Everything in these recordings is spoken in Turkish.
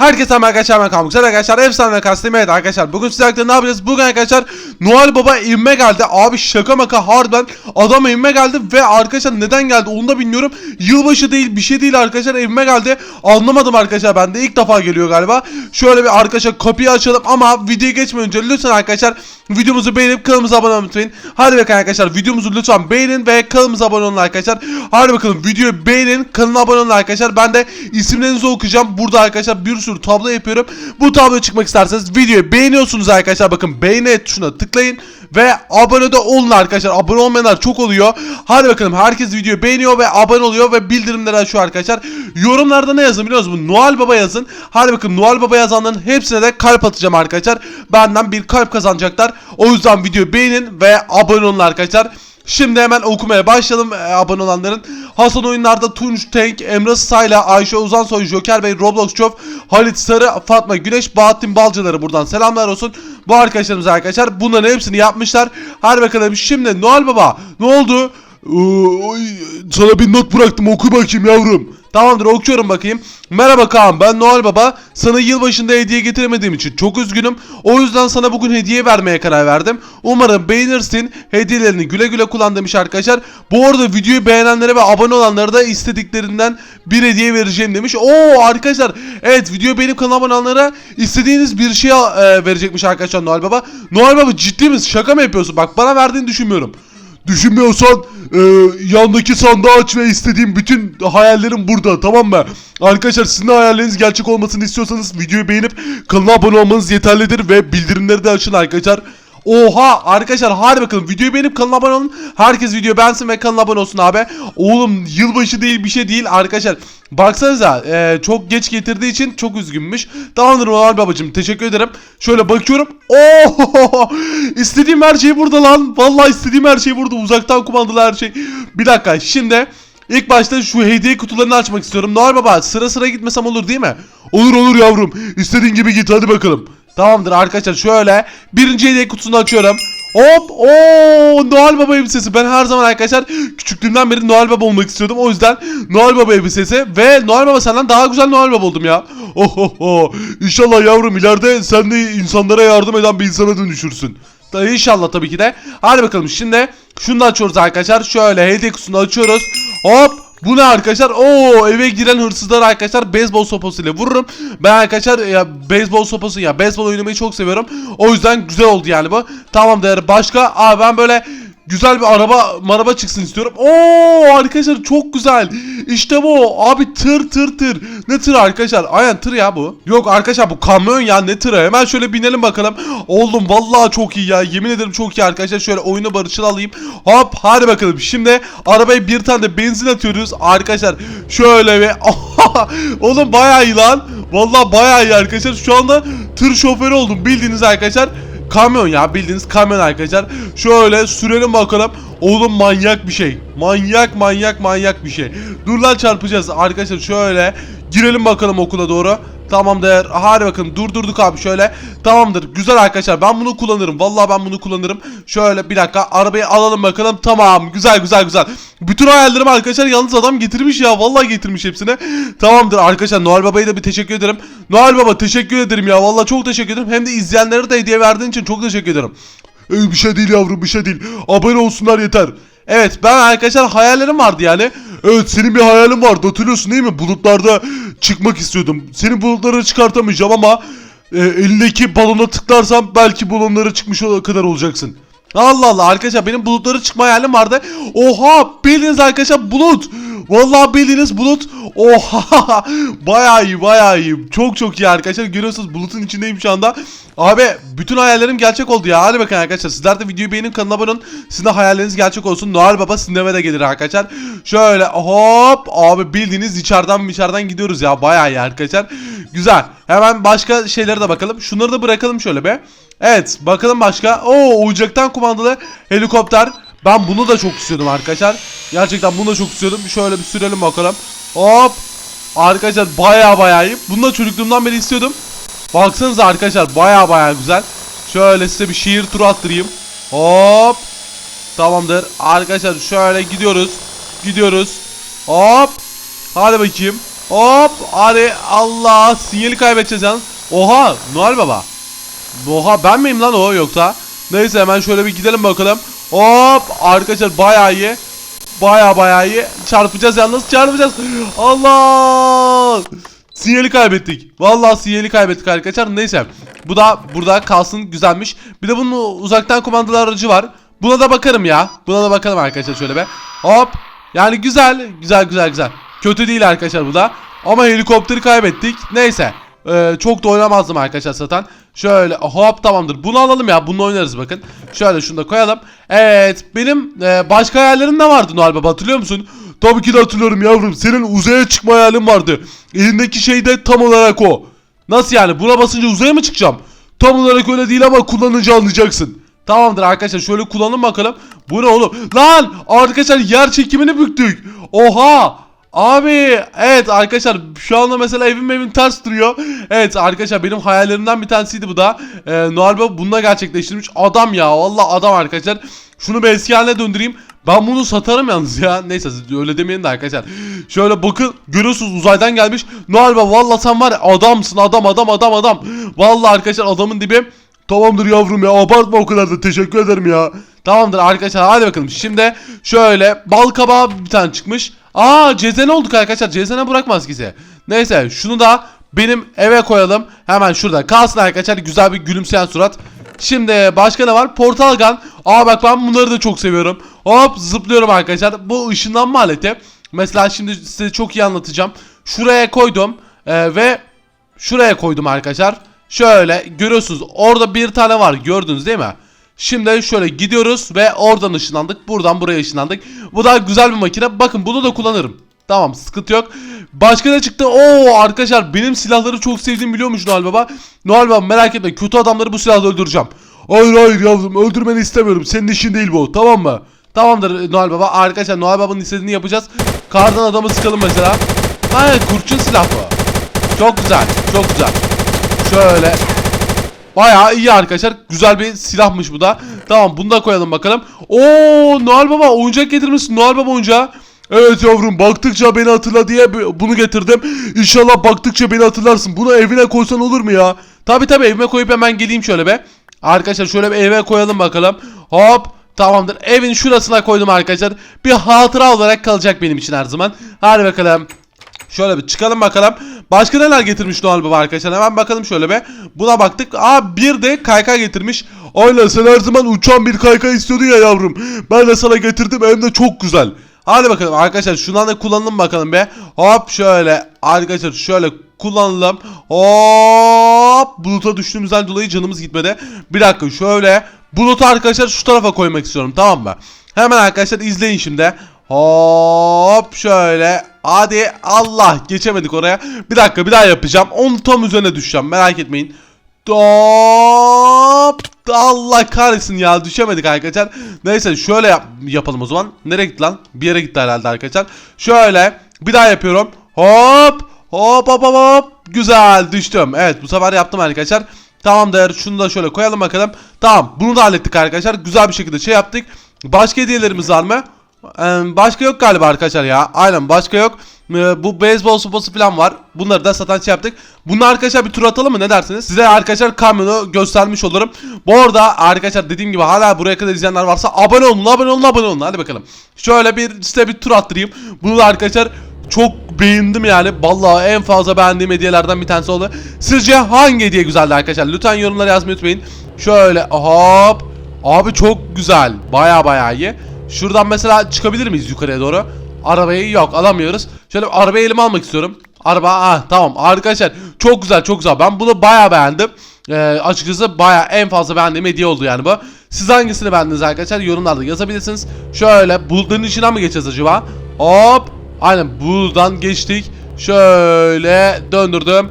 Herkese merhaba arkadaşlar ben Kamuk. Güzel arkadaşlar efsane kastım evet arkadaşlar. Bugün sizlerle ne yapacağız? Bugün arkadaşlar Noel Baba inme geldi. Abi şaka maka harbiden adam inme geldi ve arkadaşlar neden geldi onu da bilmiyorum. Yılbaşı değil bir şey değil arkadaşlar evime geldi. Anlamadım arkadaşlar ben de ilk defa geliyor galiba. Şöyle bir arkadaşlar kapıyı açalım ama videoya geçmeden önce lütfen arkadaşlar videomuzu beğenip kanalımıza abone olmayı. Hadi bakalım arkadaşlar videomuzu lütfen beğenin ve kanalımıza abone olun arkadaşlar. Hadi bakalım videoyu beğenin kanala abone olun arkadaşlar. Ben de isimlerinizi okuyacağım. Burada arkadaşlar bir sürü tablo yapıyorum. Bu tabloya çıkmak isterseniz videoyu beğeniyorsunuz arkadaşlar. Bakın beğeni tuşuna tıklayın ve abone de olun arkadaşlar. Abone olmayanlar çok oluyor. Hadi bakalım herkes videoyu beğeniyor ve abone oluyor ve bildirimleri açıyor arkadaşlar. Yorumlarda ne yazın biliyor musunuz? Noel Baba yazın. Hadi bakın Noel Baba yazanların hepsine de kalp atacağım arkadaşlar. Benden bir kalp kazanacaklar. O yüzden videoyu beğenin ve abone olun arkadaşlar. Şimdi hemen okumaya başlayalım e, abone olanların. Hasan Oyunlar'da Tunç Tank, Emre Sayla, Ayşe Uzansoy, Joker Bey, Roblox Çof, Halit Sarı, Fatma Güneş, Bahattin Balcıları buradan selamlar olsun. Bu arkadaşlarımız arkadaşlar bunların hepsini yapmışlar. Hadi bakalım şimdi Noel Baba ne oldu? Ee, sana bir not bıraktım oku bakayım yavrum. Tamamdır okuyorum bakayım. Merhaba Kaan ben Noel Baba. Sana yılbaşında hediye getiremediğim için çok üzgünüm. O yüzden sana bugün hediye vermeye karar verdim. Umarım beğenirsin. Hediyelerini güle güle kullan demiş arkadaşlar. Bu arada videoyu beğenenlere ve abone olanlara da istediklerinden bir hediye vereceğim demiş. Oo arkadaşlar evet videoyu beğenip kanala abone olanlara istediğiniz bir şey e, verecekmiş arkadaşlar Noel Baba. Noel Baba ciddi misin? Şaka mı yapıyorsun? Bak bana verdiğini düşünmüyorum. Düşünmüyorsan e, yandaki sandığı aç ve istediğim bütün hayallerim burada tamam mı? Arkadaşlar sizin de hayalleriniz gerçek olmasını istiyorsanız videoyu beğenip kanala abone olmanız yeterlidir ve bildirimleri de açın arkadaşlar. Oha arkadaşlar hadi bakalım videoyu beğenip kanala abone olun. Herkes videoyu beğensin ve kanala abone olsun abi. Oğlum yılbaşı değil bir şey değil arkadaşlar. Baksanıza e, çok geç getirdiği için çok üzgünmüş. Tamamdır Noel babacım teşekkür ederim. Şöyle bakıyorum. Oo istediğim her şey burada lan. Vallahi istediğim her şey burada. Uzaktan kumandalı her şey. Bir dakika şimdi ilk başta şu hediye kutularını açmak istiyorum. Noel baba sıra sıra gitmesem olur değil mi? Olur olur yavrum. İstediğin gibi git hadi bakalım. Tamamdır arkadaşlar şöyle birinci hediye kutusunu açıyorum. Hop! Ooo Noel Baba elbisesi. Ben her zaman arkadaşlar küçüklüğümden beri Noel Baba olmak istiyordum. O yüzden Noel Baba elbisesi ve Noel Baba senden daha güzel Noel Baba oldum ya. Ohoho İnşallah yavrum ileride sen de insanlara yardım eden bir insana dönüşürsün. Da İnşallah tabii ki de. Hadi bakalım şimdi şunu da açıyoruz arkadaşlar. Şöyle hediye kutusunu açıyoruz. Hop bu ne arkadaşlar? Oo eve giren hırsızlar arkadaşlar beyzbol sopasıyla vururum. Ben arkadaşlar ya beyzbol sopası ya beyzbol oynamayı çok seviyorum. O yüzden güzel oldu yani bu. Tamamdır. Başka abi ben böyle güzel bir araba maraba çıksın istiyorum. Oo arkadaşlar çok güzel. İşte bu. Abi tır tır tır. Ne tır arkadaşlar? Aynen tır ya bu. Yok arkadaşlar bu kamyon ya ne tırı? Hemen şöyle binelim bakalım. Oğlum vallahi çok iyi ya. Yemin ederim çok iyi arkadaşlar. Şöyle oyunu barışçıl alayım. Hop hadi bakalım. Şimdi arabaya bir tane de benzin atıyoruz. Arkadaşlar şöyle bir Oğlum bayağı iyi lan. Vallahi bayağı iyi arkadaşlar. Şu anda tır şoförü oldum. Bildiğiniz arkadaşlar. Kamyon ya bildiğiniz kamyon arkadaşlar. Şöyle sürelim bakalım. Oğlum manyak bir şey. Manyak manyak manyak bir şey. Dur lan çarpacağız arkadaşlar şöyle. Girelim bakalım okula doğru. Tamamdır. Hadi bakın durdurduk abi şöyle. Tamamdır. Güzel arkadaşlar. Ben bunu kullanırım. Vallahi ben bunu kullanırım. Şöyle bir dakika arabayı alalım bakalım. Tamam. Güzel güzel güzel. Bütün hayallerim arkadaşlar yalnız adam getirmiş ya. Vallahi getirmiş hepsini. Tamamdır arkadaşlar. Noel Baba'ya da bir teşekkür ederim. Noel Baba teşekkür ederim ya. Vallahi çok teşekkür ederim. Hem de izleyenlere de hediye verdiğin için çok teşekkür ederim. Ee, bir şey değil yavrum bir şey değil. Abone olsunlar yeter. Evet ben arkadaşlar hayallerim vardı yani. Evet senin bir hayalin vardı hatırlıyorsun değil mi? Bulutlarda çıkmak istiyordum. Seni bulutlara çıkartamayacağım ama e, elindeki balona tıklarsam belki balonlara çıkmış kadar olacaksın. Allah Allah arkadaşlar benim bulutlara çıkma hayalim vardı. Oha bildiğiniz arkadaşlar bulut. Vallahi bildiğiniz bulut. Oha bayağı iyi bayağı iyi. Çok çok iyi arkadaşlar. Görüyorsunuz bulutun içindeyim şu anda. Abi bütün hayallerim gerçek oldu ya. Hadi bakın arkadaşlar. Sizler de videoyu beğenin kanala abone olun. Sizin de hayalleriniz gerçek olsun. Noel Baba eve de gelir arkadaşlar. Şöyle hop. Abi bildiğiniz içeriden içeriden gidiyoruz ya. Bayağı iyi arkadaşlar. Güzel. Hemen başka şeylere de bakalım. Şunları da bırakalım şöyle be. Evet bakalım başka. Oo uçaktan kumandalı helikopter. Ben bunu da çok istiyordum arkadaşlar. Gerçekten bunu da çok istiyordum. Şöyle bir sürelim bakalım. Hop. Arkadaşlar baya baya iyi. Bunu da çocukluğumdan beri istiyordum. Baksanıza arkadaşlar baya baya güzel. Şöyle size bir şehir turu attırayım. Hop. Tamamdır. Arkadaşlar şöyle gidiyoruz. Gidiyoruz. Hop. Hadi bakayım. Hop hadi Allah sinyali kaybedeceğiz yalnız. Oha Noel Baba. Oha ben miyim lan o yoksa? Neyse hemen şöyle bir gidelim bakalım. Hop arkadaşlar bayağı iyi. Baya baya iyi. Çarpacağız yalnız çarpacağız. Allah! Sinyali kaybettik. Vallahi sinyali kaybettik arkadaşlar. Neyse. Bu da burada kalsın güzelmiş. Bir de bunun uzaktan kumandalı aracı var. Buna da bakarım ya. Buna da bakalım arkadaşlar şöyle be. Hop. Yani güzel. Güzel güzel güzel. Kötü değil arkadaşlar bu da. Ama helikopteri kaybettik. Neyse. Ee, çok da oynamazdım arkadaşlar zaten. Şöyle hop tamamdır. Bunu alalım ya. Bunu oynarız bakın. Şöyle şunu da koyalım. Evet. Benim e, başka hayallerim de vardı Noel Baba hatırlıyor musun? Tabii ki de hatırlıyorum yavrum. Senin uzaya çıkma hayalin vardı. Elindeki şey de tam olarak o. Nasıl yani? Buna basınca uzaya mı çıkacağım? Tam olarak öyle değil ama kullanınca anlayacaksın. Tamamdır arkadaşlar şöyle kullanın bakalım. Bu ne oğlum? Lan arkadaşlar yer çekimini büktük. Oha! Abi evet arkadaşlar şu anda mesela evim evim ters duruyor. Evet arkadaşlar benim hayallerimden bir tanesiydi bu da. Ee, Noel Baba bununla gerçekleştirmiş. Adam ya valla adam arkadaşlar. Şunu bir eski haline döndüreyim. Ben bunu satarım yalnız ya. Neyse öyle demeyin de arkadaşlar. Şöyle bakın görüyorsunuz uzaydan gelmiş. Noel Baba valla sen var ya adamsın adam adam adam adam. Valla arkadaşlar adamın dibi. Tamamdır yavrum ya abartma o kadar da teşekkür ederim ya. Tamamdır arkadaşlar hadi bakalım. Şimdi şöyle bal kabağı bir tane çıkmış. Aa cezene olduk arkadaşlar. Cezene bırakmaz bize. Neyse şunu da benim eve koyalım. Hemen şurada kalsın arkadaşlar. Güzel bir gülümseyen surat. Şimdi başka ne var? Portal gun. Aa bak ben bunları da çok seviyorum. Hop zıplıyorum arkadaşlar. Bu ışınlanma aleti. Mesela şimdi size çok iyi anlatacağım. Şuraya koydum. Ee, ve şuraya koydum arkadaşlar. Şöyle görüyorsunuz orada bir tane var gördünüz değil mi? Şimdi şöyle gidiyoruz ve oradan ışınlandık. Buradan buraya ışınlandık. Bu da güzel bir makine. Bakın bunu da kullanırım. Tamam sıkıntı yok. Başka ne çıktı? Oo arkadaşlar benim silahları çok sevdiğimi biliyormuş Noel Baba. Noel Baba merak etme kötü adamları bu silahla öldüreceğim. Hayır hayır yavrum öldürmeni istemiyorum. Senin işin değil bu tamam mı? Tamamdır Noel Baba. Arkadaşlar Noel Baba'nın istediğini yapacağız. Kardan adamı sıkalım mesela. Ha kurşun silah bu. Çok güzel çok güzel. Şöyle Bayağı iyi arkadaşlar. Güzel bir silahmış bu da. Tamam bunu da koyalım bakalım. Oo Noel Baba oyuncak getirmişsin. Noel Baba oyuncağı. Evet yavrum baktıkça beni hatırla diye bunu getirdim. İnşallah baktıkça beni hatırlarsın. Bunu evine koysan olur mu ya? Tabi tabi evime koyup hemen geleyim şöyle be. Arkadaşlar şöyle bir eve koyalım bakalım. Hop tamamdır. Evin şurasına koydum arkadaşlar. Bir hatıra olarak kalacak benim için her zaman. Hadi bakalım. Şöyle bir çıkalım bakalım. Başka neler getirmiş Noel Baba arkadaşlar. Hemen bakalım şöyle be. Buna baktık. Aa bir de kaykay getirmiş. Aynen sen her zaman uçan bir kaykay istiyordun ya yavrum. Ben de sana getirdim hem de çok güzel. Hadi bakalım arkadaşlar şundan da kullanalım bakalım be. Hop şöyle arkadaşlar şöyle kullanalım. Hop buluta düştüğümüzden dolayı canımız gitmedi. Bir dakika şöyle bulutu arkadaşlar şu tarafa koymak istiyorum tamam mı? Hemen arkadaşlar izleyin şimdi. Hop şöyle. Hadi Allah geçemedik oraya. Bir dakika bir daha yapacağım. Onun tam üzerine düşeceğim merak etmeyin. Hop. Allah kahretsin ya düşemedik arkadaşlar. Neyse şöyle yap- yapalım o zaman. Nereye gitti lan? Bir yere gitti herhalde arkadaşlar. Şöyle bir daha yapıyorum. Hop. Hop hop hop hop. Güzel düştüm. Evet bu sefer yaptım arkadaşlar. Tamamdır. Şunu da şöyle koyalım bakalım. Tamam bunu da hallettik arkadaşlar. Güzel bir şekilde şey yaptık. Başka hediyelerimiz var mı? Başka yok galiba arkadaşlar ya. Aynen başka yok. Ee, bu beyzbol sopası falan var. Bunları da satan şey yaptık. Bunu arkadaşlar bir tur atalım mı ne dersiniz? Size arkadaşlar kamyonu göstermiş olurum. Bu arada arkadaşlar dediğim gibi hala buraya kadar izleyenler varsa abone olun abone olun abone olun. Hadi bakalım. Şöyle bir size bir tur attırayım. Bunu da arkadaşlar çok beğendim yani. Vallahi en fazla beğendiğim hediyelerden bir tanesi oldu. Sizce hangi hediye güzeldi arkadaşlar? Lütfen yorumlara yazmayı unutmayın. Şöyle hop. Abi çok güzel. Baya baya iyi. Şuradan mesela çıkabilir miyiz yukarıya doğru? Arabayı yok alamıyoruz. Şöyle arabayı elime almak istiyorum. Araba ah tamam arkadaşlar çok güzel çok güzel. Ben bunu baya beğendim. Ee, açıkçası baya en fazla beğendiğim hediye oldu yani bu. Siz hangisini beğendiniz arkadaşlar yorumlarda yazabilirsiniz. Şöyle bulutların içinden mi geçeceğiz acaba? Hop. Aynen buradan geçtik. Şöyle döndürdüm.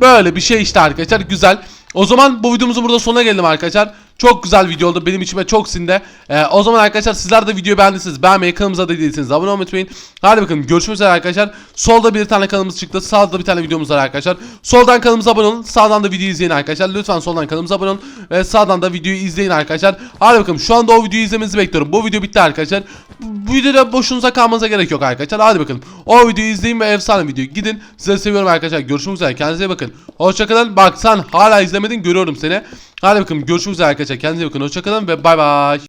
Böyle bir şey işte arkadaşlar güzel. O zaman bu videomuzun burada sonuna geldim arkadaşlar. Çok güzel video oldu. Benim içime çok sindi. Ee, o zaman arkadaşlar sizler de videoyu beğendiyseniz beğenmeyi, kanalımıza da değilseniz abone olmayı unutmayın. Hadi bakalım görüşmek üzere arkadaşlar. Solda bir tane kanalımız çıktı. Sağda bir tane videomuz var arkadaşlar. Soldan kanalımıza abone olun. Sağdan da videoyu izleyin arkadaşlar. Lütfen soldan kanalımıza abone olun. Ve sağdan da videoyu izleyin arkadaşlar. Hadi bakalım şu anda o videoyu izlemenizi bekliyorum. Bu video bitti arkadaşlar. Bu videoda boşunuza kalmanıza gerek yok arkadaşlar. Hadi bakalım. O videoyu izleyin ve efsane video. Gidin. Size seviyorum arkadaşlar. Görüşmek üzere. Kendinize bakın. Hoşçakalın. Bak sen hala izlemedin. Görüyorum seni. Hadi bakalım. Görüşmek üzere arkadaşlar. Kendinize bakın. Hoşçakalın ve bay bay.